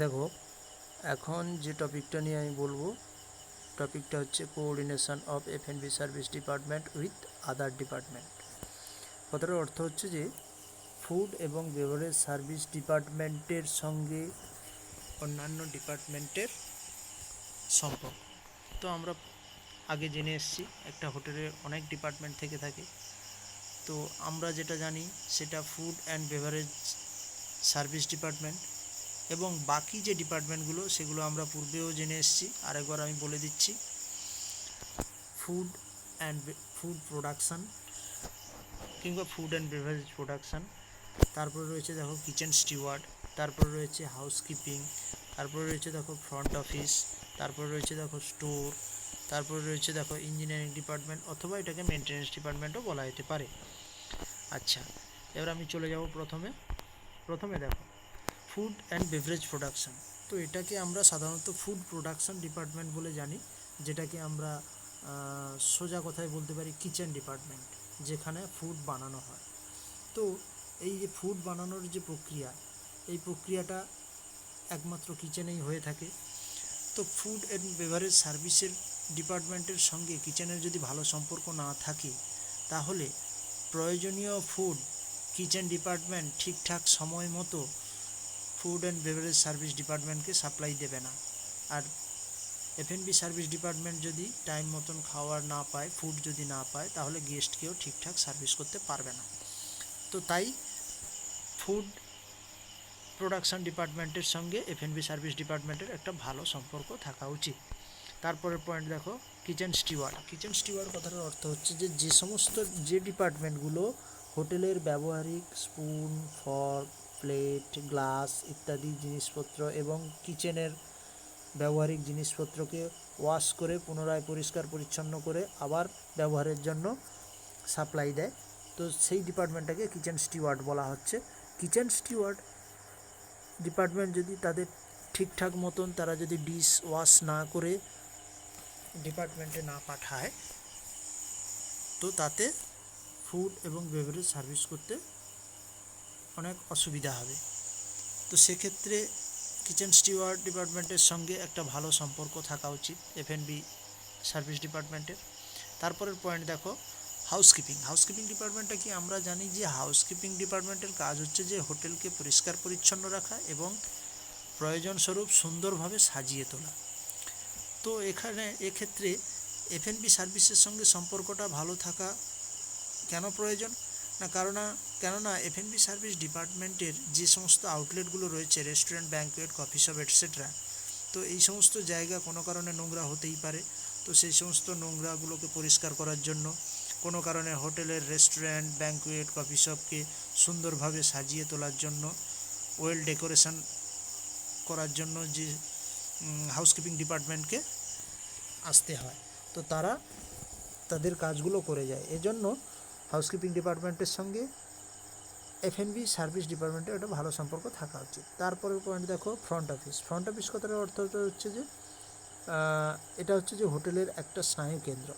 দেখো, এখন যে টপিকটা নিয়ে আমি বলব, টপিকটা হচ্ছে coordination of F N B service department with other department কথাটার অর্থ হচ্ছে যে ফুড এবং বেভারেজ সার্ভিস ডিপার্টমেন্টের সঙ্গে অন্যান্য ডিপার্টমেন্টের সম্পর্ক। তো আমরা আগে জেনে এসেছি, একটা হোটেলে অনেক ডিপার্টমেন্ট থেকে থাকে। তো আমরা যেটা জানি, সেটা food and beverage service department এবং বাকি যে ডিপার্টমেন্টগুলো সেগুলো আমরা পূর্বেও জেনে এসেছি। আরেকবার আমি বলে দিচ্ছি ফুড অ্যান্ড ফুড প্রোডাকশান কিংবা ফুড অ্যান্ড বেভারেজ প্রোডাকশান তারপরে রয়েছে দেখো কিচেন স্টিওয়ার্ড তারপরে রয়েছে হাউসকিপিং তারপরে রয়েছে দেখো ফ্রন্ট অফিস তারপরে রয়েছে দেখো স্টোর তারপরে রয়েছে দেখো ইঞ্জিনিয়ারিং ডিপার্টমেন্ট অথবা এটাকে মেনটেন্যান্স ডিপার্টমেন্টও বলা যেতে পারে। আচ্ছা এবার আমি চলে যাব প্রথমে। প্রথমে দেখো ফুড অ্যান্ড বেভারেজ প্রোডাকশন তো এটাকে আমরা সাধারণত ফুড প্রোডাকশন ডিপার্টমেন্ট বলে জানি, যেটাকে আমরা সোজা কথায় বলতে পারি কিচেন ডিপার্টমেন্ট যেখানে ফুড বানানো হয়। তো এই যে ফুড বানানোর যে প্রক্রিয়া, এই প্রক্রিয়াটা একমাত্র কিচেনেই হয়ে থাকে। তো ফুড অ্যান্ড বেভারেজ সার্ভিসের ডিপার্টমেন্টের সঙ্গে কিচেনের যদি ভালো সম্পর্ক না থাকে, তাহলে প্রয়োজনীয় ফুড কিচেন ডিপার্টমেন্ট ঠিকঠাক সময় মতো ফুড অ্যান্ড বেভারেজ সার্ভিস ডিপার্টমেন্টকে সাপ্লাই দেবে না। আর এফএনবি সার্ভিস ডিপার্টমেন্ট যদি টাইম মতন খাওয়ার না পায় ফুড যদি না পায়, তাহলে গেস্টকেও ঠিকঠাক সার্ভিস করতে পারবে না। তো তাই ফুড প্রোডাকশন ডিপার্টমেন্টের সঙ্গে এফএনবি সার্ভিস ডিপার্টমেন্টের একটা ভালো সম্পর্ক থাকা উচিত। তারপরের পয়েন্ট দেখো কিচেন স্টিওয়ার্ড কিচেন স্টিওয়ার্ড কথাটার অর্থ হচ্ছে যে যে সমস্ত যে ডিপার্টমেন্টগুলো হোটেলের ব্যবহারিক স্পুন ফর্ক প্লেট, গ্লাস ইত্যাদি জিনিসপত্র এবং কিচেনের ব্যবহারিক জিনিসপত্রকে ওয়াশ করে পুনরায় পরিষ্কার পরিচ্ছন্ন করে আবার ব্যবহারের জন্য সাপ্লাই দেয়। তো সেই ডিপার্টমেন্টটাকে কিচেন স্টিওয়ার্ড বলা হচ্ছে। কিচেন স্টিওয়ার্ড ডিপার্টমেন্ট যদি তাদের ঠিকঠাক মতন তারা যদি ডিশ ওয়াশ না করে ডিপার্টমেন্টে না পাঠায়, তো তাতে ফুড এবং বেভারেজ সার্ভিস করতে অনেক অসুবিধা হবে। তো সেক্ষেত্রে কিচেন স্টিওয়ার্ড ডিপার্টমেন্টের সঙ্গে একটা ভালো সম্পর্ক থাকা উচিত এফএনবি সার্ভিস ডিপার্টমেন্টের তারপরের পয়েন্ট দেখো হাউসকিপিং হাউসকিপিং ডিপার্টমেন্টটা কি? আমরা জানি যে হাউসকিপিং ডিপার্টমেন্টের কাজ হচ্ছে যে হোটেলকে পরিষ্কার পরিচ্ছন্ন রাখা এবং প্রয়োজনস্বরূপ সুন্দরভাবে সাজিয়ে তোলা। তো এখানে, এক্ষেত্রে এফএনবি সার্ভিসের সঙ্গে সম্পর্কটা ভালো থাকা কেন প্রয়োজন? না কারণ কেননা এফএনবি সার্ভিস ডিপার্টমেন্টের যে সমস্ত আউটলেটগুলো রয়েছে restaurant banquet coffee shop etcetera তো এই সমস্ত জায়গা কোনো কারণে নোংরা হতেই পারে। তো সেই সমস্ত নোংরাগুলোকে পরিষ্কার করার জন্য কোনো কারণে হোটেলের রেস্টুরেন্ট ব্যাঙ্কুয়েট কফি শপকে সুন্দরভাবে সাজিয়ে তোলার জন্য ওয়েল ডেকোরেশন করার জন্য যে হাউসকিপিং ডিপার্টমেন্টকে আসতে হয়। তো তারা তাদের কাজগুলো করে যায়। এজন্য হাউসকিপিং ডিপার্টমেন্টের সঙ্গে এফএনবি সার্ভিস ডিপার্টমেন্টের একটা ভালো সম্পর্ক থাকা উচিত। তারপরের পয়েন্ট দেখো ফ্রন্ট অফিস ফ্রন্ট অফিস কথাটার অর্থ হচ্ছে যে এটা হচ্ছে যে হোটেলের একটা স্নায়ু কেন্দ্র।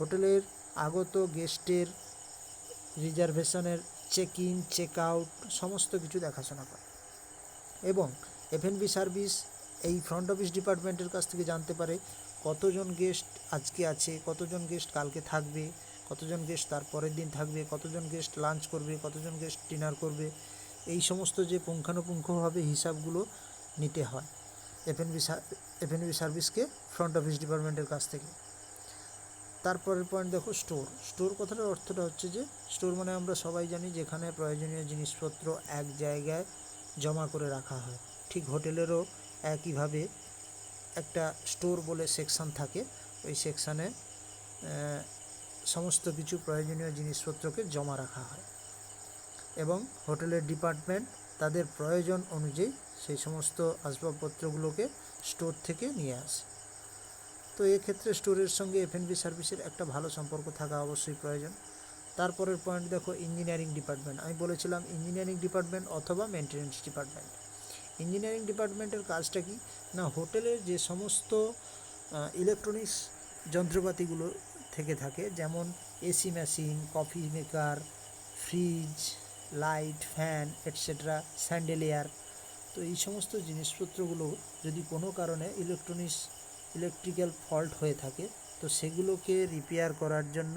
হোটেলের আগত গেস্টের রিজার্ভেশনের চেক ইন চেক আউট সমস্ত কিছু দেখাশোনা করে। এবং এফএনবি সার্ভিস এই ফ্রন্ট অফিস ডিপার্টমেন্টের কাছ থেকে জানতে পারে কতজন গেস্ট আজকে আছে, কতজন গেস্ট কালকে থাকবে। কতজন গেস্ট তার পরের দিন থাকবে, কতজন গেস্ট লাঞ্চ করবে, কতজন গেস্ট ডিনার করবে, এই সমস্ত যে পুঙ্খানুপুঙ্খভাবে হিসাবগুলো নিতে হয় এফএনবি এফএনবি সার্ভিসকে ফ্রন্ট অফিস ডিপার্টমেন্টের কাছ থেকে। তারপরের পয়েন্ট দেখো স্টোর স্টোর কথাটার অর্থটা হচ্ছে যে স্টোর মানে আমরা সবাই জানি যেখানে প্রয়োজনীয় জিনিসপত্র এক জায়গায় জমা করে রাখা হয়। ঠিক হোটেলেরও একইভাবে একটা স্টোর বলে সেকশন থাকে। ওই সেকশানে সমস্ত কিছু প্রয়োজনীয় জিনিসপত্রকে জমা রাখা হয় এবং হোটেলের ডিপার্টমেন্ট তাদের প্রয়োজন অনুযায়ী সেই সমস্ত আসবাবপত্রগুলোকে স্টোর থেকে নিয়ে আসে। তো এক্ষেত্রে স্টোরের সঙ্গে এফএনবি সার্ভিসের একটা ভালো সম্পর্ক থাকা অবশ্যই প্রয়োজন। তারপরের পয়েন্ট দেখো ইঞ্জিনিয়ারিং ডিপার্টমেন্ট। আমি বলেছিলাম ইঞ্জিনিয়ারিং ডিপার্টমেন্ট অথবা মেনটেন্যান্স ডিপার্টমেন্ট। ইঞ্জিনিয়ারিং ডিপার্টমেন্টের কাজটা কি? না হোটেলের যে সমস্ত ইলেকট্রনিক্স যন্ত্রপাতিগুলো থেকে থাকে, যেমন AC machine coffee maker fridge light fan etcetera chandelier তো এই সমস্ত জিনিসপত্রগুলো যদি কোনো কারণে ইলেকট্রনিক্স ইলেকট্রিক্যাল ফল্ট হয়ে থাকে, তো সেগুলোকে রিপেয়ার করার জন্য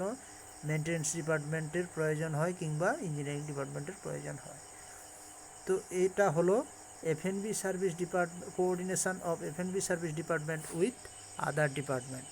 মেনটেন্যান্স ডিপার্টমেন্টের প্রয়োজন হয় কিংবা ইঞ্জিনিয়ারিং ডিপার্টমেন্টের প্রয়োজন হয়। তো এটা হলো FNB service depart coordination of FNB service department with other department